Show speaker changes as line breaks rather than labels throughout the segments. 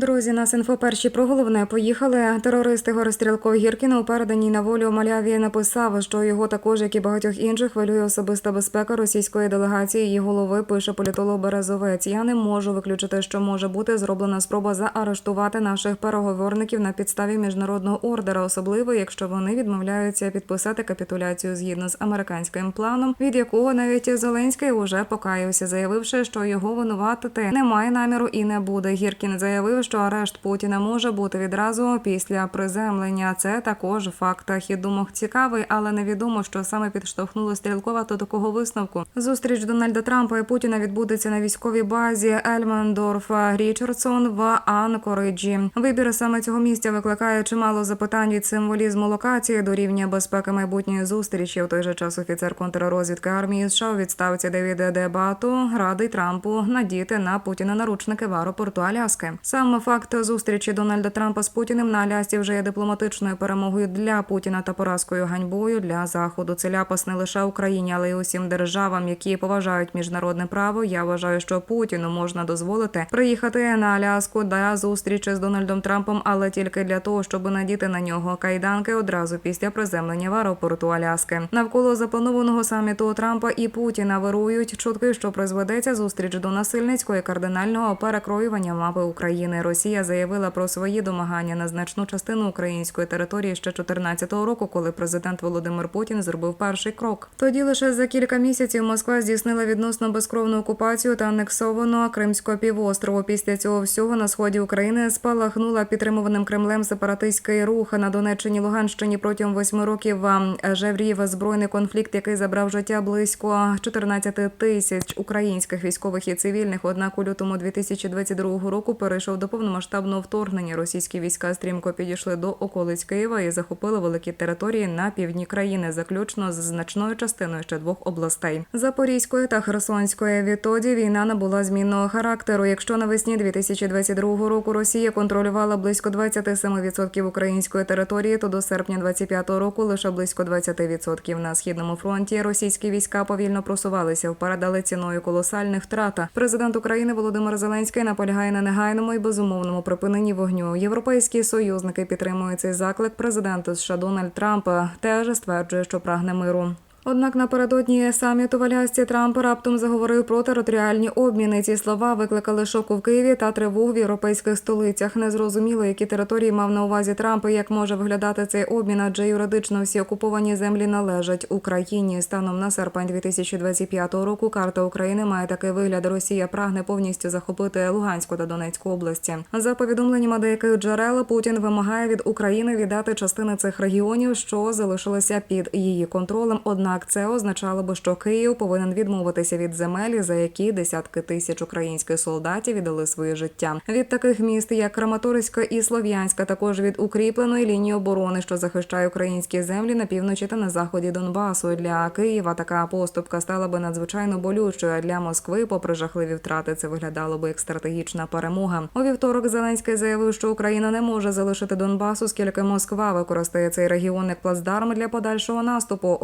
Друзі, нас інфо перші про головне поїхали. Терорист Ігор Стрілков Гіркін у переданій на волю Маляві написав, що його також, як і багатьох інших, хвилює особиста безпека російської делегації. Її голови пише політолог Березовець. Я не можу виключити, що може бути зроблена спроба заарештувати наших переговорників на підставі міжнародного ордера, особливо якщо вони відмовляються підписати капітуляцію згідно з американським планом, від якого навіть Зеленський уже покаявся, заявивши, що його винуватити немає наміру і не буде. Гіркін заявив, що арешт Путіна може бути відразу після приземлення. Це також факт. Хід думок цікавий, але невідомо, що саме підштовхнуло стрілкова до такого висновку. Зустріч Дональда Трампа і Путіна відбудеться на військовій базі Ельмендорф Річардсон в Анкориджі. Вибір саме цього місця викликає чимало запитань від символізму локації до рівня безпеки майбутньої зустрічі. В той же час офіцер контррозвідки армії США у відставці Девід Дебату радить Трампу надіти на Путіна наручники в аеропорту Аляски. Факт зустрічі Дональда Трампа з Путіним на Алясці вже є дипломатичною перемогою для Путіна та поразкою ганьбою для заходу. Це ляпас не лише Україні, але й усім державам, які поважають міжнародне право. Я вважаю, що Путіну можна дозволити приїхати на Аляску для зустрічі з Дональдом Трампом, але тільки для того, щоб надіти на нього кайданки одразу після приземлення в аеропорту Аляски. Навколо запланованого саміту Трампа і Путіна вирують чутки, що призведеться зустріч до насильницького і кардинального перекроювання мапи України. Росія заявила про свої домагання на значну частину української території ще 2014 року, коли президент Володимир Путін зробив перший крок. Тоді лише за кілька місяців Москва здійснила відносно безкровну окупацію та анексовано Кримського півострову. Після цього всього на сході України спалахнула підтримуваним Кремлем сепаратистський рух на Донеччині Луганщині протягом восьми років. Жеврів збройний конфлікт, який забрав життя близько 14 тисяч українських військових і цивільних. Однак у лютому 2022 року перейшов до повномасштабного вторгнення. Російські війська стрімко підійшли до околиць Києва і захопили великі території на півдні країни, заключно з значною частиною ще двох областей Запорізької та Херсонської. Відтоді війна набула змінного характеру. Якщо навесні 2022 року Росія контролювала близько 27% української території, то до серпня 25 року лише близько 20%. На східному фронті російські війська повільно просувалися вперед, ціною колосальних втрат. Президент України Володимир Зеленський наполягає на негайному і безумовному припиненні вогню. Європейські союзники підтримують цей заклик. президента США Дональд Трампа. теж стверджує, що прагне миру. Однак напередодні саміту в Алясці Трамп раптом заговорив про територіальні обміни. Ці слова викликали шоку в Києві та тривогу в європейських столицях. Незрозуміло, які території мав на увазі Трамп і як може виглядати цей обмін, адже юридично всі окуповані землі належать Україні. Станом на серпень 2025 року карта України має такий вигляд. Росія прагне повністю захопити Луганську та Донецьку області. За повідомленнями деяких джерел, Путін вимагає від України віддати частини цих регіонів, що залишилися під її контролем. Однак це означало би, що Київ повинен відмовитися від земель, за які десятки тисяч українських солдатів віддали своє життя. Від таких міст, як Краматорська і Слов'янська, також від укріпленої лінії оборони, що захищає українські землі на півночі та на заході Донбасу. Для Києва така поступка стала би надзвичайно болючою. а Для Москви, попри жахливі втрати, це виглядало би як стратегічна перемога. У вівторок Зеленський заявив, що Україна не може залишити Донбас, оскільки Москва використає цей регіон як плацдарм для подальшого наступу.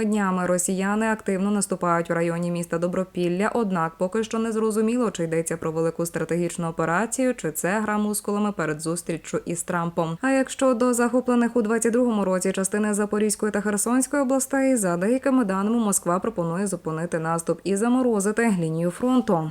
Останніми днями росіяни активно наступають в районі міста Добропілля. Однак поки що не зрозуміло, чи йдеться про велику стратегічну операцію, чи це гра мускулами перед зустріччю із Трампом. А якщо до захоплених у 22-му році частини Запорізької та Херсонської областей, за деякими даними Москва пропонує зупинити наступ і заморозити лінію фронту.